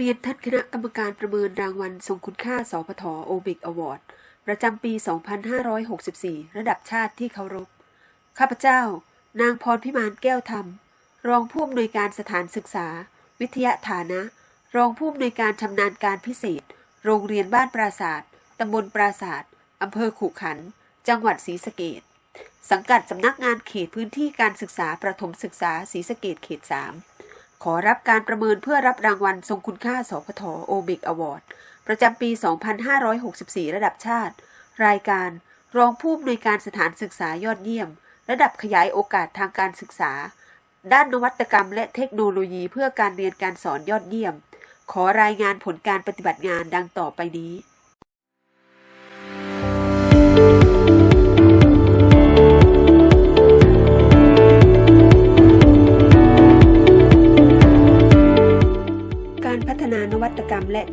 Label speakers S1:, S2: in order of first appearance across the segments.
S1: เรียนท่านคณะกรรมการประเมินรางวัลทรงคุณค่า สพทโอบิกอวอร์ด ประจำปี 2564 ระดับชาติที่เคารพ ข้าพเจ้า นางพรพิมานแก้วธรรม รองผู้อำนวยการสถานศึกษา วิทยาฐานะ รองผู้อำนวยการชำนาญการพิเศษ โรงเรียนบ้านปราศาสตร์ตำบลปราศาสตร์อำเภอขุขันธ์จังหวัดศรีสะเกษสังกัดสำนักงานเขตพื้นที่การศึกษาประถมศึกษาศรีสะเกษเขต 3 ขอรับการประเมินเพื่อรับรางวัลทรงคุณค่าสพทโอบิกอวอร์ดประจำปี 2564 ระดับชาติ รายการรองผู้อำนวยการสถานศึกษายอดเยี่ยม ระดับขยายโอกาสทางการศึกษา ด้านนวัตกรรมและเทคโนโลยีเพื่อการเรียนการสอนยอดเยี่ยม ขอรายงานผลการปฏิบัติงานดังต่อไปนี้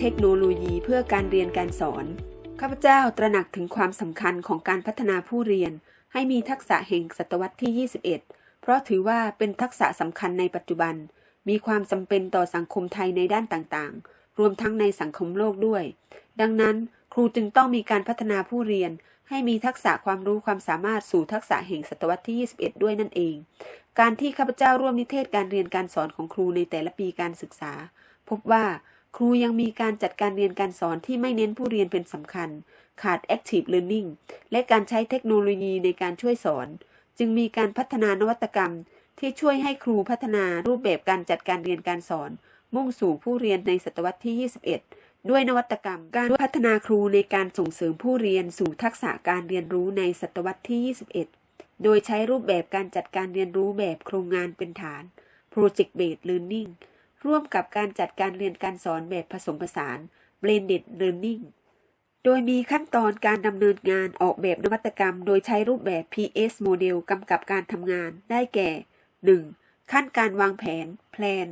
S1: เทคโนโลยีเพื่อการเรียนการสอน ข้าพเจ้าตระหนักถึงความสำคัญของการพัฒนาผู้เรียน ให้มีทักษะแห่งศตวรรษที่ 21 เพราะถือว่าเป็นทักษะสำคัญในปัจจุบัน มีความจำเป็นต่อสังคมไทยในด้านต่างๆ รวมทั้งในสังคมโลกด้วย ดังนั้นครูจึงต้องมีการพัฒนาผู้เรียน ให้มีทักษะความรู้ความสามารถสู่ทักษะแห่งศตวรรษที่ 21 ด้วยนั่นเอง การที่ข้าพเจ้าร่วมนิเทศการเรียนการสอนของครูในแต่ละปีการศึกษา พบว่า ครูยังมีการจัดการเรียนการสอนที่ไม่เน้นผู้เรียนเป็นสำคัญ ขาด active learning และการใช้เทคโนโลยีในการช่วยสอน จึงมีการพัฒนานวัตกรรม ที่ช่วยให้ครูพัฒนารูปแบบการจัดการเรียนการสอน มุ่งสู่ผู้เรียนในศตวรรษที่ 21 ด้วยนวัตกรรม การพัฒนาครูในการส่งเสริมผู้เรียนสู่ทักษะการเรียนรู้ในศตวรรษที่ 21 โดยใช้รูปแบบการจัดการเรียนรู้แบบโครงงานเป็นฐาน Project Based Learning ร่วมกับการจัดการเรียนการสอนแบบผสมผสาน Blended Learning โดยมีขั้นตอนการดำเนินงานออกแบบนวัตกรรม โดยใช้รูปแบบ PS Model กำกับการทำงานได้แก่ 1. ขั้นการวางแผน Plan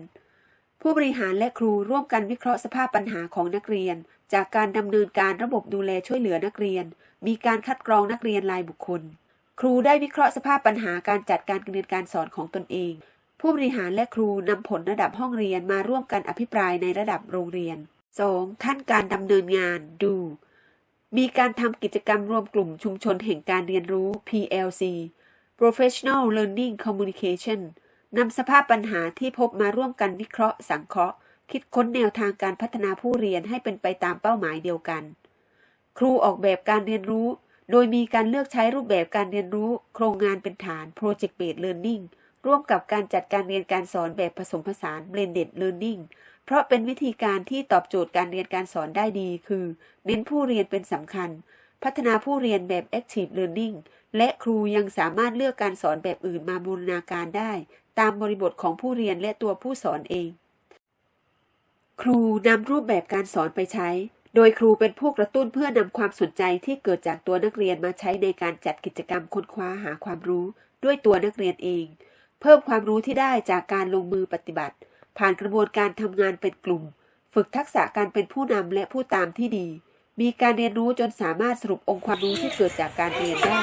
S1: ผู้บริหารและครูร่วมกันวิเคราะห์สภาพปัญหาของนักเรียน จากการดำเนินการระบบดูแลช่วยเหลือนักเรียน มีการคัดกรองนักเรียนรายบุคคล ครูได้วิเคราะห์สภาพปัญหาการจัดการเรียนการสอนของตนเอง ผู้บริหารและครูนำผลระดับห้องเรียนมาร่วมกันอภิปรายในระดับโรงเรียน 2. ขั้นการดำเนินงานดู มีการทำกิจกรรมรวมกลุ่มชุมชนแห่งการเรียนรู้ PLC Professional Learning Communication นำสภาพปัญหาที่พบมาร่วมกันวิเคราะห์สังเคราะห์ คิดค้นแนวทางการพัฒนาผู้เรียนให้เป็นไปตามเป้าหมายเดียวกัน ครูออกแบบการเรียนรู้ โดยมีการเลือกใช้รูปแบบการเรียนรู้ โครงงานเป็นฐาน Project Based Learning ร่วมกับการจัดการเรียนการสอนแบบผสมผสาน Blended Learning เพราะเป็นวิธีการที่ตอบโจทย์การเรียนการสอนได้ดี คือ เน้นผู้เรียนเป็นสำคัญ พัฒนาผู้เรียนแบบ Active Learning และครูยังสามารถเลือกการสอนแบบอื่นมาบูรณาการได้ ตามบริบทของผู้เรียนและตัวผู้สอนเอง ครูนำรูปแบบการสอนไปใช้ โดยครูเป็นผู้กระตุ้นเพื่อนำความสนใจที่เกิดจากตัวนักเรียนมาใช้ในการจัดกิจกรรมค้นคว้าหาความรู้ ด้วยตัวนักเรียนเอง เพิ่มความรู้ที่ได้จากการลงมือปฏิบัติ ผ่านกระบวนการทำงานเป็นกลุ่ม ฝึกทักษะการเป็นผู้นำและผู้ตามที่ดี มีการเรียนรู้จนสามารถสรุปองค์ความรู้ที่เกิดจากการเรียนได้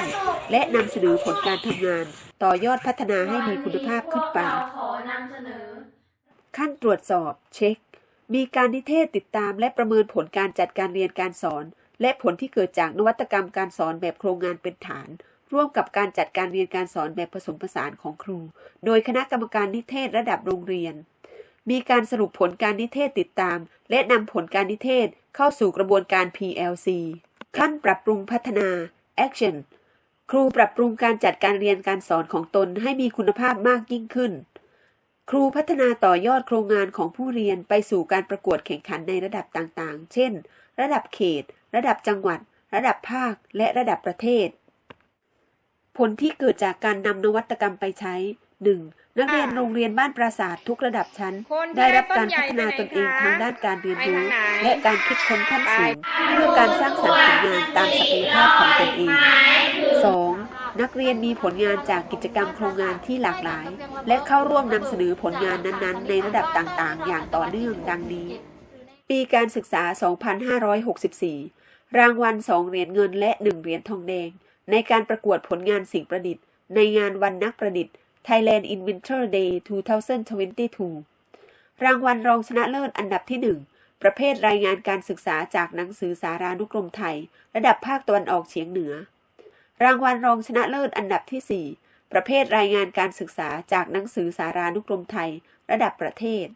S1: และนำเสนอผลการทำงาน ต่อยอดพัฒนาให้มีคุณภาพขึ้นไป ขั้นตรวจสอบเช็ค มีการนิเทศติดตามและประเมินผลการจัดการเรียนการสอน และผลที่เกิดจากนวัตกรรมการสอนแบบโครงงานเป็นฐาน ร่วมกับการจัดการเรียนการสอนแบบผสมผสานของครู โดยคณะกรรมการนิเทศระดับโรงเรียน มีการสรุปผลการนิเทศติดตาม และนำผลการนิเทศเข้าสู่กระบวนการ PLC ขั้นปรับปรุงพัฒนา Action ครูปรับปรุงการจัดการเรียนการสอนของตนให้มีคุณภาพมากยิ่งขึ้น ครูพัฒนาต่อยอดโครงงานของผู้เรียนไปสู่การประกวดแข่งขันในระดับต่างๆ เช่น ระดับเขต ระดับจังหวัด ระดับภาค และระดับประเทศ ผลที่เกิดจากการนำนวัตกรรมไปใช้ 1. นักเรียนโรงเรียนบ้านปราศาสตร์ทุกระดับชั้น
S2: คน
S1: ได้รับการ
S2: ต้นใหญ่
S1: พัฒนาตนเอง
S2: ไปไหนคะ
S1: ทางด้านการเรียนรู้
S2: ไปทางไหน
S1: และการคิดค้นขั้นสูงเพื่อการสร้างสรรค์ผลงานตามศักยภาพของตนเอง 2. นักเรียนมีผลงานจากกิจกรรมโครงงานที่หลากหลาย และเข้าร่วมนำเสนอผลงานนั้นๆ ในระดับต่างๆ อย่างต่อเนื่องดังนี้ ปีการศึกษา 2564 รางวัล 2 เหรียญเงินและ 1 เหรียญทองแดง ในการประกวดผลงานสิ่งประดิษฐ์ ในงานวันนักประดิษฐ์ Thailand Inventor Day 2022 รางวัลรองชนะเลิศอันดับที่ 1 ประเภทรายงานการศึกษาจากหนังสือสารานุกรมไทย ระดับภาคตะวันออกเฉียงเหนือ รางวัลรองชนะเลิศอันดับที่ 4 ประเภทรายงานการศึกษาจากหนังสือสารานุกรมไทย ระดับประเทศ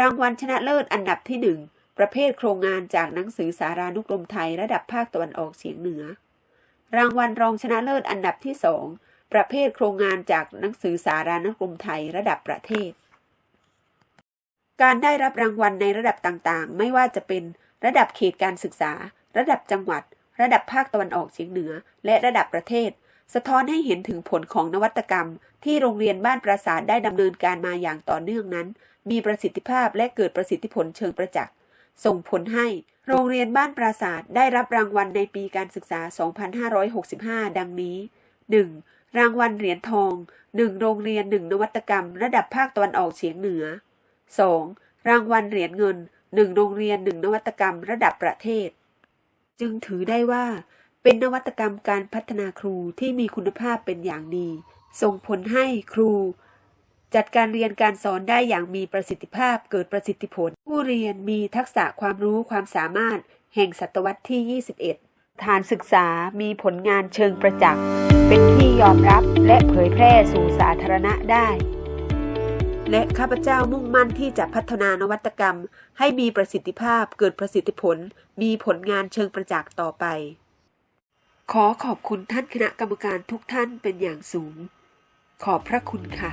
S1: รางวัลชนะเลิศอันดับที่ 1 ประเภทโครงงานจากหนังสือสารานุกรมไทย ระดับภาคตะวันออกเฉียงเหนือ รางวัลรองชนะเลิศอันดับที่2ประเภทโครงงานจากหนังสือสารานุกรมไทยระดับประเทศ การได้รับรางวัลในระดับต่างๆ ไม่ว่าจะเป็นระดับเขตการศึกษา ระดับจังหวัด ระดับภาคตะวันออกเฉียงเหนือ และระดับประเทศ สะท้อนให้เห็นถึงผลของนวัตกรรม ที่โรงเรียนบ้านปราสาทได้ดำเนินการมาอย่างต่อเนื่องนั้น มีประสิทธิภาพและเกิดประสิทธิผลเชิงประจักษ์ ส่งผลให้ โรงเรียนบ้านปราสาทได้รับรางวัลในปีการศึกษา 2565 ดังนี้ 1. รางวัลเหรียญทอง 1 โรงเรียน 1 นวัตกรรม ระดับภาคตะวันออกเฉียงเหนือ 2. รางวัลเหรียญเงิน 1 โรงเรียน 1 นวัตกรรม ระดับประเทศ จึงถือได้ว่า เป็นนวัตกรรมการพัฒนาครูที่มีคุณภาพเป็นอย่างดี ส่งผลให้ครู จัดการเรียนการสอนได้อย่างมีประสิทธิภาพเกิดประสิทธิผล ผู้เรียนมีทักษะความรู้ความสามารถ แห่งศตวรรษที่ 21 ฐานศึกษามีผลงานเชิงประจักษ์ เป็นที่ยอมรับและเผยแพร่สู่สาธารณะได้ และข้าพเจ้ามุ่งมั่นที่จะพัฒนานวัตกรรม ให้มีประสิทธิภาพเกิดประสิทธิผล มีผลงานเชิงประจักษ์ต่อไป ขอขอบคุณท่านคณะกรรมการทุกท่านเป็นอย่างสูง ขอบพระคุณค่ะ